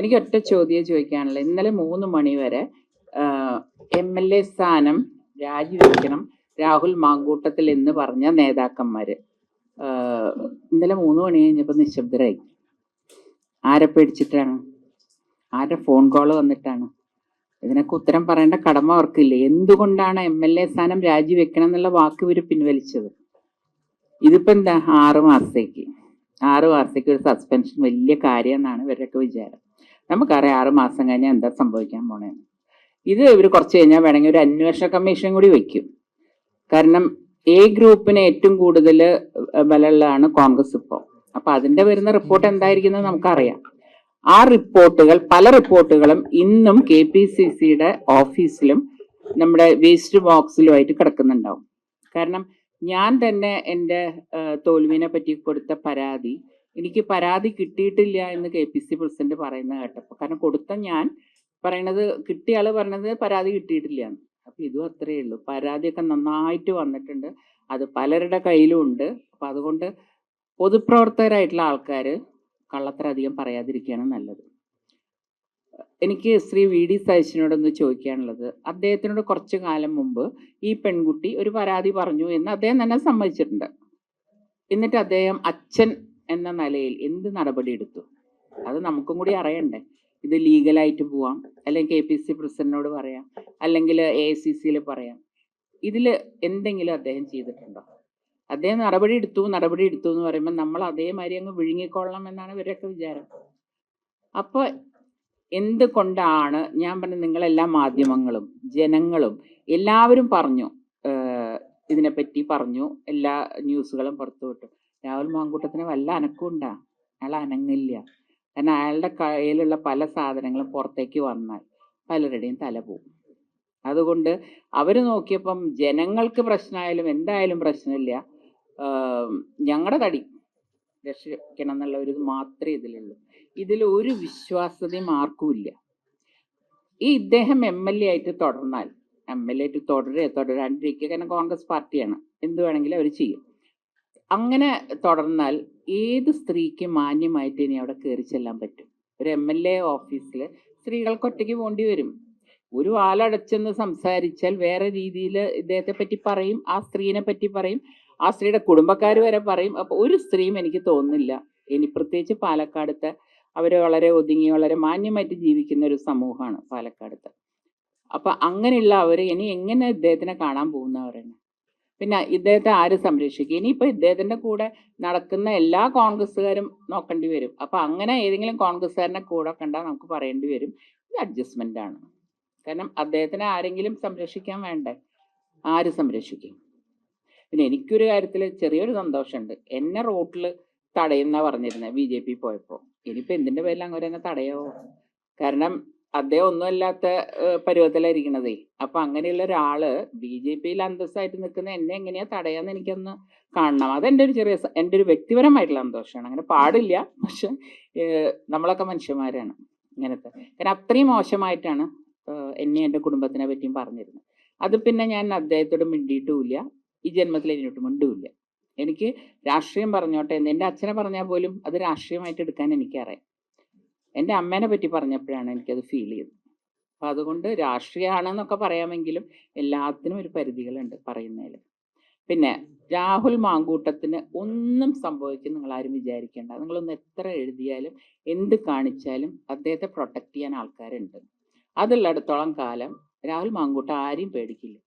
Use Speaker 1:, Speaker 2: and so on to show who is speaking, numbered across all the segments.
Speaker 1: എനിക്ക് ഒറ്റ ചോദ്യം ചോദിക്കാനുള്ളത്. ഇന്നലെ മൂന്ന് മണി വരെ എം എൽ എ സ്ഥാനം രാജിവെക്കണം രാഹുൽ മാങ്കൂട്ടത്തിൽ എന്ന് പറഞ്ഞ നേതാക്കന്മാര്. ഇന്നലെ മൂന്ന് മണി കഴിഞ്ഞപ്പോൾ നിശബ്ദരായി. ആരെ പേടിച്ചിട്ടാണ്? ആരുടെ ഫോൺ കോൾ വന്നിട്ടാണ്? ഇതിനൊക്കെ ഉത്തരം പറയേണ്ട കടമ അവർക്കില്ല? എന്തുകൊണ്ടാണ് എം എൽ എ സ്ഥാനം രാജിവെക്കണം എന്നുള്ള വാക്ക് ഇവർ പിൻവലിച്ചത്? ഇതിപ്പോ എന്താ? ആറ് മാസത്തേക്ക്. ആറ് മാസത്തേക്ക് ഒരു സസ്പെൻഷൻ വലിയ കാര്യം എന്നാണ് ഇവരുടെയൊക്കെ വിചാരം. നമുക്കറിയാം ആറ് മാസം കഴിഞ്ഞാൽ എന്താ സംഭവിക്കാൻ പോണേ. ഇത് ഇവർ കുറച്ച് കഴിഞ്ഞാൽ വേണമെങ്കിൽ ഒരു അന്വേഷണ കമ്മീഷൻ കൂടി വയ്ക്കും കാരണം എ ഗ്രൂപ്പിന് ഏറ്റവും കൂടുതൽ ബലമുള്ളതാണ് കോൺഗ്രസ് ഇപ്പോൾ അപ്പൊ അതിന്റെ വരുന്ന റിപ്പോർട്ട് എന്തായിരിക്കുന്നത് നമുക്കറിയാം. ആ റിപ്പോർട്ടുകൾ പല റിപ്പോർട്ടുകളും ഇന്നും കെ പി സി സിയുടെ ഓഫീസിലും നമ്മുടെ വേസ്റ്റ് ബോക്സിലുമായിട്ട് കിടക്കുന്നുണ്ടാവും. കാരണം ഞാൻ തന്നെ എന്റെ തോൽവിനെ പറ്റി കൊടുത്ത പരാതി എനിക്ക് പരാതി കിട്ടിയിട്ടില്ല എന്ന് കെ പി സി പ്രസിഡന്റ് പറയുന്നത് കേട്ടപ്പോൾ കാരണം കൊടുത്ത ഞാൻ പറയണത് കിട്ടിയ ആൾ പറഞ്ഞത് പരാതി കിട്ടിയിട്ടില്ല. എന്ന് അപ്പൊ ഇതും അത്രയേ ഉള്ളൂ. പരാതിയൊക്കെ നന്നായിട്ട് വന്നിട്ടുണ്ട്. അത് പലരുടെ കയ്യിലും ഉണ്ട്. അപ്പൊ അതുകൊണ്ട് പൊതുപ്രവർത്തകരായിട്ടുള്ള ആൾക്കാർ കള്ളത്തരം അധികം പറയാതിരിക്കുകയാണ് നല്ലത്. എനിക്ക് ശ്രീ വി ഡി സതീശനോടൊന്ന് ചോദിക്കാനുള്ളത്. അദ്ദേഹത്തിനോട് കുറച്ചു കാലം മുമ്പ് ഈ പെൺകുട്ടി ഒരു പരാതി പറഞ്ഞു എന്ന് അദ്ദേഹം തന്നെ സമ്മതിച്ചിട്ടുണ്ട്. എന്നിട്ട് അദ്ദേഹം അച്ഛൻ എന്ന നിലയിൽ എന്ത് നടപടി എടുത്തു? അത് നമുക്കും കൂടി അറിയണ്ടേ. ഇത് ലീഗലായിട്ട് പോവാം. അല്ലെങ്കിൽ കെ പി സി പ്രസിഡന്റിനോട് പറയാം. അല്ലെങ്കിൽ എ സി സിയിൽ പറയാം. ഇതിൽ എന്തെങ്കിലും അദ്ദേഹം ചെയ്തിട്ടുണ്ടോ? അദ്ദേഹം നടപടി എടുത്തു നടപടി എടുത്തു എന്ന് പറയുമ്പോൾ നമ്മൾ അതേമാതിരി അങ്ങ് വിഴുങ്ങിക്കൊള്ളണം എന്നാണ് ഇവരൊക്കെ വിചാരം. അപ്പോൾ എന്തുകൊണ്ടാണ് ഞാൻ പറഞ്ഞ നിങ്ങളെല്ലാ മാധ്യമങ്ങളും ജനങ്ങളും എല്ലാവരും പറഞ്ഞു ഇതിനെപ്പറ്റി പറഞ്ഞു എല്ലാ ന്യൂസുകളും പുറത്തു വിട്ടു രാഹുൽ മാങ്കൂട്ടത്തിന് വല്ല അനക്കം ഉണ്ടാ? അയാൾ അനങ്ങില്ല. കാരണം അയാളുടെ കയ്യിലുള്ള പല സാധനങ്ങളും പുറത്തേക്ക് വന്നാൽ പലരുടെയും തല പോകും അതുകൊണ്ട് അവർ നോക്കിയപ്പം ജനങ്ങൾക്ക് പ്രശ്നമായാലും എന്തായാലും പ്രശ്നമില്ല. ഞങ്ങളുടെ തടി രക്ഷിക്കണം എന്നുള്ള ഒരു മാത്രമേ ഇതിലുള്ളൂ. ഇതിൽ ഒരു വിശ്വാസ്യതയും ആർക്കുമില്ല ഈ ഇദ്ദേഹം എം എൽ എ ആയിട്ട് തുടർന്നാൽ എം എൽ എ ആയിട്ട് തുടരുക തുടരാണ്ടിരിക്കുക കാരണം കോൺഗ്രസ് പാർട്ടിയാണ്. എന്ത് വേണമെങ്കിലും അവർ ചെയ്യും. അങ്ങനെ തുടർന്നാൽ ഏത് സ്ത്രീക്ക് മാന്യമായിട്ട് ഇനി അവിടെ കയറി ചെല്ലാൻ പറ്റും? ഒരു എം എൽ എ ഓഫീസിൽ സ്ത്രീകൾക്ക് ഒറ്റയ്ക്ക് പോകേണ്ടി വരും. ഒരു ആളടച്ചെന്ന് സംസാരിച്ചാൽ വേറെ രീതിയിൽ ഇദ്ദേഹത്തെ പറ്റി പറയും ആ സ്ത്രീനെ പറ്റി പറയും ആ സ്ത്രീയുടെ കുടുംബക്കാർ വരെ പറയും. അപ്പോൾ ഒരു സ്ത്രീയും എനിക്ക് തോന്നുന്നില്ല. ഇനി പ്രത്യേകിച്ച് പാലക്കാടത്തെ അവർ വളരെ ഒതുങ്ങി വളരെ മാന്യമായിട്ട് ജീവിക്കുന്ന ഒരു സമൂഹമാണ് പാലക്കാടത്തെ. അപ്പൊ അങ്ങനെയുള്ള അവർ ഇനി എങ്ങനെ ഇദ്ദേഹത്തിനെ കാണാൻ പോകുന്നവരാണ് പിന്നെ ഇദ്ദേഹത്തെ ആര് സംരക്ഷിക്കും? ഇനിയിപ്പോൾ ഇദ്ദേഹത്തിന്റെ കൂടെ നടക്കുന്ന എല്ലാ കോൺഗ്രസ്സുകാരും നോക്കേണ്ടി വരും. അപ്പോൾ അങ്ങനെ ഏതെങ്കിലും കോൺഗ്രസ്സുകാരനെ കൂടെ കണ്ടാൽ നമുക്ക് പറയേണ്ടി വരും. ഇത് അഡ്ജസ്റ്റ്മെന്റ് ആണ്. കാരണം അദ്ദേഹത്തിനെ ആരെങ്കിലും സംരക്ഷിക്കാൻ വേണ്ടേ? ആര് സംരക്ഷിക്കും? പിന്നെ എനിക്കൊരു കാര്യത്തിൽ ചെറിയൊരു സന്തോഷമുണ്ട്. എന്നെ റോട്ടിൽ തടയുന്ന പറഞ്ഞിരുന്നത് ബി ജെ പി പോയപ്പോൾ ഇനിയിപ്പോൾ എന്തിന്റെ പേരിൽ അങ്ങനെ എന്നെ തടയോ കാരണം അദ്ദേഹം ഒന്നുമല്ലാത്ത പരുവത്തിലായിരിക്കണതേ അപ്പൊ അങ്ങനെയുള്ള ഒരാൾ ബി ജെ പിയിൽ അന്തസ്സായിട്ട് നിൽക്കുന്ന എന്നെ എങ്ങനെയാ തടയാന്ന് എനിക്കൊന്ന് കാണണം. അതെന്റെ ഒരു ചെറിയ എന്റെ ഒരു വ്യക്തിപരമായിട്ടുള്ള അന്തോഷമാണ് അങ്ങനെ പാടില്ല. പക്ഷെ നമ്മളൊക്കെ മനുഷ്യന്മാരാണ്. ഇങ്ങനത്തെ. കാരണം അത്രയും മോശമായിട്ടാണ് എന്നെ എന്റെ കുടുംബത്തിനെ പറ്റിയും പറഞ്ഞിരുന്നത്. അത് പിന്നെ ഞാൻ അദ്ദേഹത്തോട് മിണ്ടിയിട്ടുമില്ല. ഈ ജന്മത്തിൽ എന്നോട്ട് മിണ്ടുമില്ല എനിക്ക് രാഷ്ട്രീയം പറഞ്ഞോട്ടെ എന്ന് എന്റെ അച്ഛനെ പറഞ്ഞാൽ പോലും അത് രാഷ്ട്രീയമായിട്ട് എടുക്കാൻ എനിക്കറിയാം. എന്റെ അമ്മേനെ പറ്റി പറഞ്ഞപ്പോഴാണ് എനിക്കത് ഫീൽ ചെയ്തത്. അപ്പം അതുകൊണ്ട് രാഷ്ട്രീയമാണെന്നൊക്കെ പറയാമെങ്കിലും എല്ലാത്തിനും ഒരു പരിധികളുണ്ട് പറയുന്നതിൽ. പിന്നെ രാഹുൽ മാങ്കൂട്ടത്തിന് ഒന്നും സംഭവിക്കും നിങ്ങൾ ആരും വിചാരിക്കേണ്ട. നിങ്ങളൊന്ന് എത്ര എഴുതിയാലും എന്ത് കാണിച്ചാലും അദ്ദേഹത്തെ പ്രൊട്ടക്റ്റ് ചെയ്യാൻ ആൾക്കാരുണ്ട്. അതുള്ളിടത്തോളം കാലം രാഹുൽ മാങ്കൂട്ട ആരെയും പേടിക്കില്ല.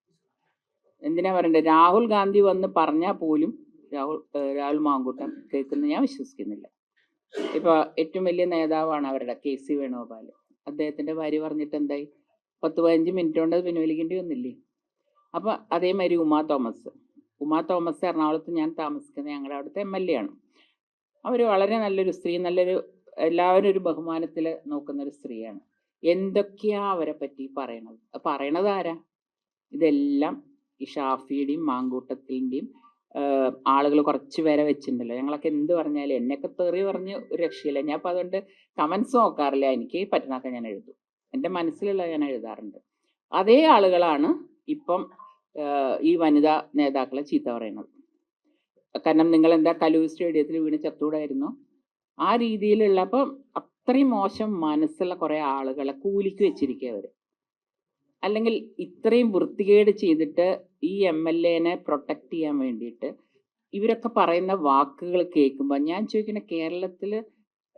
Speaker 1: എന്തിനാ പറയണ്ടേ? രാഹുൽ ഗാന്ധി വന്ന് പറഞ്ഞാൽ പോലും രാഹുൽ രാഹുൽ മാങ്കൂട്ടം കേൾക്കുന്ന ഞാൻ വിശ്വസിക്കുന്നില്ല. ഇപ്പൊ ഏറ്റവും വലിയ നേതാവാണ് അവരുടെ കെ സി വേണുഗോപാൽ അദ്ദേഹത്തിന്റെ ഭാര്യ പറഞ്ഞിട്ട് എന്തായി? പത്ത് പതിനഞ്ച് മിനിറ്റ് കൊണ്ട് അത് പിൻവലിക്കേണ്ടി വന്നില്ലേ? അപ്പൊ അതേമാതിരി ഉമാ തോമസ്. ഉമാ തോമസ് എറണാകുളത്ത് ഞാൻ താമസിക്കുന്ന ഞങ്ങളുടെ അവിടുത്തെ എം എൽ എ ആണ്. അവർ വളരെ നല്ലൊരു സ്ത്രീ നല്ലൊരു എല്ലാവരും ഒരു ബഹുമാനത്തിൽ നോക്കുന്ന ഒരു സ്ത്രീയാണ്. എന്തൊക്കെയാ അവരെ പറ്റി പറയണത്? പറയണത് ആരാ? ഇതെല്ലാം ഈ ഷാഫിയുടെയും മാങ്കൂട്ടത്തിന്റെയും ആളുകൾ കുറച്ച് പേരെ വെച്ചിട്ടുണ്ടല്ലോ. ഞങ്ങളൊക്കെ എന്ത് പറഞ്ഞാലും എന്നെയൊക്കെ തെറി പറഞ്ഞ് ഒരു രക്ഷയില്ല. ഞാൻ അപ്പം അതുകൊണ്ട് കമൻസ് നോക്കാറില്ല. എനിക്ക് പറ്റുന്നൊക്കെ ഞാൻ എഴുതും. എന്റെ മനസ്സിലുള്ള ഞാൻ എഴുതാറുണ്ട്. അതേ ആളുകളാണ് ഇപ്പം ഈ വനിതാ നേതാക്കളെ ചീത്ത പറയുന്നത്. കാരണം നിങ്ങൾ എന്താ കലൂർ സ്റ്റേഡിയത്തിൽ വീണ് ചത്തൂടായിരുന്നു? ആ രീതിയിലുള്ള അപ്പം അത്രയും മോശം മനസ്സുള്ള കുറേ ആളുകളെ കൂലിക്ക് വെച്ചിരിക്കുക അവർ. അല്ലെങ്കിൽ ഇത്രയും വൃത്തികേട് ചെയ്തിട്ട് ഈ എം എൽ എനെ പ്രൊട്ടക്ട് ചെയ്യാൻ വേണ്ടിയിട്ട് ഇവരൊക്കെ പറയുന്ന വാക്കുകൾ കേൾക്കുമ്പോൾ ഞാൻ ചോദിക്കുന്ന കേരളത്തിൽ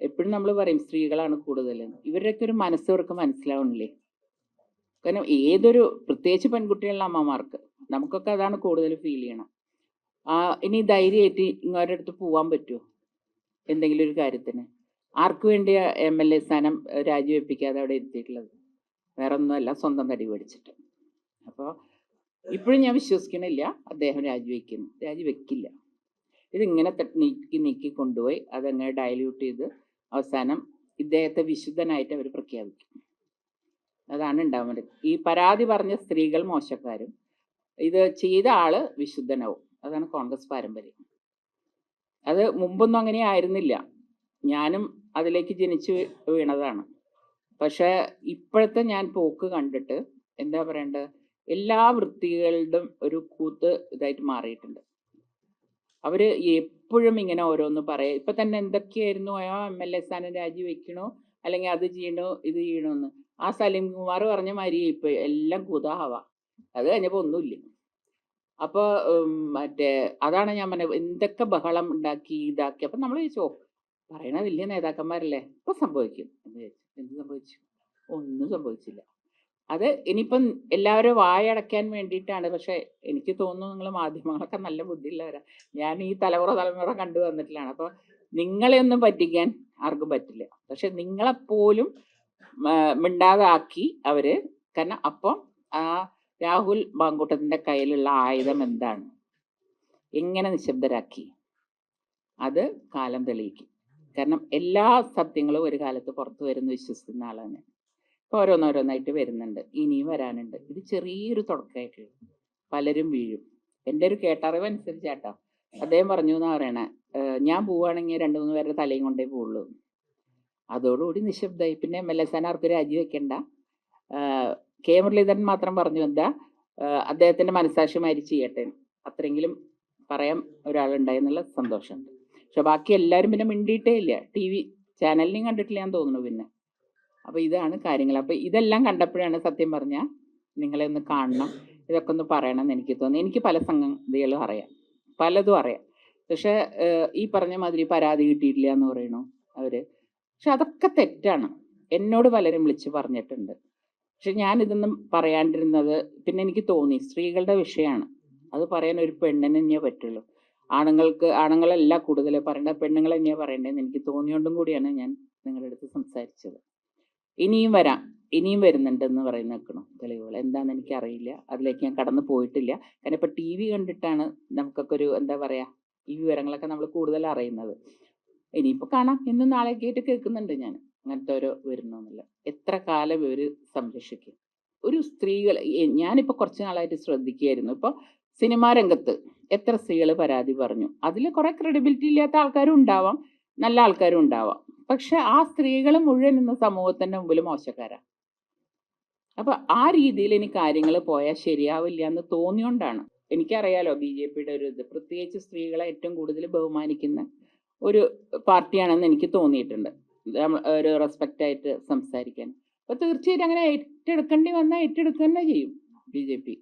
Speaker 1: എപ്പോഴും നമ്മൾ പറയും സ്ത്രീകളാണ് കൂടുതൽ ഇവരുടെയൊക്കെ ഒരു മനസ്സ് ഇവർക്ക് മനസ്സിലാവണില്ലേ? കാരണം ഏതൊരു പ്രത്യേകിച്ച് പെൺകുട്ടികളുടെ അമ്മമാർക്ക് നമുക്കൊക്കെ അതാണ് കൂടുതൽ ഫീൽ ചെയ്യണം. ഇനി ധൈര്യമായിട്ട് ഇങ്ങോരുടെ അടുത്ത് പോവാൻ പറ്റുമോ എന്തെങ്കിലും ഒരു കാര്യത്തിന്. ആർക്കു വേണ്ടിയാ എം എൽ എ സ്ഥാനം രാജിവെപ്പിക്കാതെ അവിടെ എത്തിയിട്ടുള്ളത്? വേറെ ഒന്നുമല്ല സ്വന്തം തടി മേടിച്ചിട്ട്. അപ്പോൾ ഇപ്പോഴും ഞാൻ വിശ്വസിക്കണില്ല. അദ്ദേഹം രാജിവെക്കുന്നു രാജിവെക്കില്ല. ഇതിങ്ങനെ നീക്കി നീക്കി കൊണ്ടുപോയി അതങ്ങനെ ഡയല്യൂട്ട് ചെയ്ത് അവസാനം ഇദ്ദേഹത്തെ വിശുദ്ധനായിട്ട് അവർ പ്രഖ്യാപിക്കും. അതാണ് ഉണ്ടാവുന്നത്. ഈ പരാതി പറഞ്ഞ സ്ത്രീകൾ മോശക്കാരും ഇത് ചെയ്ത ആൾ വിശുദ്ധനാവും. അതാണ് കോൺഗ്രസ് പാരമ്പര്യം. അത് മുമ്പൊന്നും അങ്ങനെ ആയിരുന്നില്ല. ഞാനും അതിലേക്ക് ജനിച്ചു വീണതാണ്. പക്ഷെ ഇപ്പോഴത്തെ ഞാൻ പോക്ക് കണ്ടിട്ട് എന്താ പറയണ്ടത് എല്ലാ വൃത്തികളുടെയും ഒരു കൂത്ത് ഇതായിട്ട് മാറിയിട്ടുണ്ട്. അവർ എപ്പോഴും ഇങ്ങനെ ഓരോന്ന് പറയാം ഇപ്പൊ തന്നെ എന്തൊക്കെയായിരുന്നു ആ എം എൽ എ സ്ഥാനം രാജിവെക്കണോ അല്ലെങ്കിൽ അത് ചെയ്യണോ ഇത് ചെയ്യണോന്ന് ആ സലീം കുമാർ പറഞ്ഞ മാതിരി ഇപ്പൊ എല്ലാം കുതാഹവ അത് കഴിഞ്ഞപ്പോ ഒന്നുമില്ല. അപ്പോൾ മറ്റേ അതാണ് ഞാൻ പറഞ്ഞത് എന്തൊക്കെ ബഹളം ഉണ്ടാക്കി ഇതാക്കി. അപ്പൊ നമ്മൾ ചോദിച്ചോ പറയണ വലിയ നേതാക്കന്മാരല്ലേ? ഇപ്പൊ സംഭവിക്കും. എന്ന് വിചാരിച്ചു. എന്ത് സംഭവിച്ചു? ഒന്നും സംഭവിച്ചില്ല. അത് ഇനിയിപ്പം എല്ലാവരും വായടക്കാൻ വേണ്ടിയിട്ടാണ്. പക്ഷെ എനിക്ക് തോന്നുന്നു നിങ്ങൾ മാധ്യമങ്ങളൊക്കെ നല്ല ബുദ്ധിയുള്ളവരാ. ഞാൻ ഈ തലമുറ തലമുറ കണ്ടു വന്നിട്ടില്ലാണ് അപ്പൊ നിങ്ങളെ ഒന്നും പറ്റിക്കാൻ ആർക്കും പറ്റില്ല. പക്ഷെ നിങ്ങളെപ്പോലും മിണ്ടാതാക്കി അവർ. കാരണം അപ്പം ആ രാഹുൽ ബാങ്കൂട്ടത്തിന്റെ കയ്യിലുള്ള ആയുധം എന്താണ്? എങ്ങനെ നിശബ്ദരാക്കി? അത് കാലം തെളിയിക്കും. കാരണം എല്ലാ സത്യങ്ങളും ഒരു കാലത്ത് പുറത്തു വരുന്ന വിശ്വസിക്കുന്ന ആളാണ് ഞാൻ. ഇപ്പൊ ഓരോന്നോരോന്നായിട്ട് വരുന്നുണ്ട്. ഇനിയും വരാനുണ്ട്. ഇത് ചെറിയൊരു തുടക്കമായിട്ടുള്ളൂ പലരും വീഴും. എന്റെ ഒരു കേട്ടറിവ് അനുസരിച്ചാട്ടോ. അദ്ദേഹം പറഞ്ഞു എന്ന് പറയണേ ഞാൻ പോവുകയാണെങ്കിൽ രണ്ടു മൂന്ന് പേരുടെ തലയും കൊണ്ടേ പോവുള്ളൂ. അതോടുകൂടി നിശബ്ദമായി പിന്നെ എം എൽ എ സ്ഥാനാർത്ഥി രാജിവെക്കണ്ട കെ മുരളീധരൻ മാത്രം പറഞ്ഞു എന്താ? അദ്ദേഹത്തിന്റെ അദ്ദേഹത്തിന്റെ മനസാക്ഷി മാതിരി ചെയ്യട്ടെ. അത്രയെങ്കിലും പറയാൻ ഒരാളുണ്ടായെന്നുള്ള സന്തോഷമുണ്ട്. പക്ഷെ ബാക്കി എല്ലാവരും പിന്നെ മിണ്ടിയിട്ടേ ഇല്ല. ടി വി ചാനലിനെയും കണ്ടിട്ടില്ല ഞാൻ തോന്നുന്നു പിന്നെ. അപ്പൊ ഇതാണ് കാര്യങ്ങൾ. അപ്പൊ ഇതെല്ലാം കണ്ടപ്പോഴാണ് സത്യം പറഞ്ഞ നിങ്ങളെ ഒന്ന് കാണണം. ഇതൊക്കെ ഒന്ന് പറയണം എന്ന് എനിക്ക് തോന്നി. എനിക്ക് പല സംഗതികളും അറിയാം. പലതും അറിയാം. പക്ഷെ ഈ പറഞ്ഞ മാതിരി പരാതി കിട്ടിയിട്ടില്ല എന്ന് പറയണു അവർ. പക്ഷെ അതൊക്കെ തെറ്റാണ്. എന്നോട് പലരും വിളിച്ച് പറഞ്ഞിട്ടുണ്ട്. പക്ഷെ ഞാൻ ഇതൊന്നും പറയാണ്ടിരുന്നത് പിന്നെ എനിക്ക് തോന്നി സ്ത്രീകളുടെ വിഷയമാണ്. അത് പറയാൻ ഒരു പെണ്ണിനെ പറ്റുള്ളൂ. ആണുങ്ങൾക്ക് ആണുങ്ങളല്ല കൂടുതൽ പറയേണ്ട പെണ്ണുങ്ങൾ തന്നെയാണ് പറയേണ്ടതെന്ന് എനിക്ക് തോന്നിയോണ്ടും കൂടിയാണ് ഞാൻ നിങ്ങളുടെ അടുത്ത് സംസാരിച്ചത്. ഇനിയും വരാം ഇനിയും വരുന്നുണ്ടെന്ന് പറയുന്ന നിൽക്കണം തെളിവുകൾ? എന്താണെന്ന് എനിക്കറിയില്ല അതിലേക്ക് ഞാൻ കടന്നു പോയിട്ടില്ല. കാരണം ഇപ്പൊ ടി വി കണ്ടിട്ടാണ് നമുക്കൊക്കെ ഒരു എന്താ പറയാ ഈ വിവരങ്ങളൊക്കെ നമ്മൾ കൂടുതൽ അറിയുന്നത്. ഇനിയിപ്പോ കാണാം ഇന്നും നാളെയൊക്കെ ആയിട്ട് കേൾക്കുന്നുണ്ട് ഞാൻ. അങ്ങനത്തെ ഓരോ വരുന്നൊന്നുമില്ല. എത്ര കാലം ഇവർ സംരക്ഷിക്കും? ഒരു സ്ത്രീകൾ ഞാനിപ്പോ കുറച്ച് നാളായിട്ട് ശ്രദ്ധിക്കുകയായിരുന്നു. ഇപ്പൊ സിനിമാ രംഗത്ത് എത്ര സ്ത്രീകൾ പരാതി പറഞ്ഞു. അതിൽ കുറെ ക്രെഡിബിലിറ്റി ഇല്ലാത്ത ആൾക്കാരും ഉണ്ടാവാം നല്ല ആൾക്കാരും ഉണ്ടാവാം. പക്ഷെ ആ സ്ത്രീകൾ മുഴുവൻ ഇന്ന് സമൂഹത്തിന്റെ മുമ്പിൽ മോശക്കാരാണ് അപ്പൊ ആ രീതിയിൽ ഇനി കാര്യങ്ങൾ പോയാൽ ശരിയാവില്ല എന്ന് തോന്നിയോണ്ടാണ്. എനിക്കറിയാലോ ബി ജെ പിയുടെ ഒരു ഇത്. പ്രത്യേകിച്ച് സ്ത്രീകളെ ഏറ്റവും കൂടുതൽ ബഹുമാനിക്കുന്ന ഒരു പാർട്ടിയാണെന്ന് എനിക്ക് തോന്നിയിട്ടുണ്ട്. ഒരു റെസ്പെക്റ്റ് ആയിട്ട് സംസാരിക്കാൻ. അപ്പൊ തീർച്ചയായിട്ടും അങ്ങനെ ഏറ്റെടുക്കേണ്ടി വന്നാൽ ഏറ്റെടുക്കുക തന്നെ ചെയ്യും ബി ജെ പി.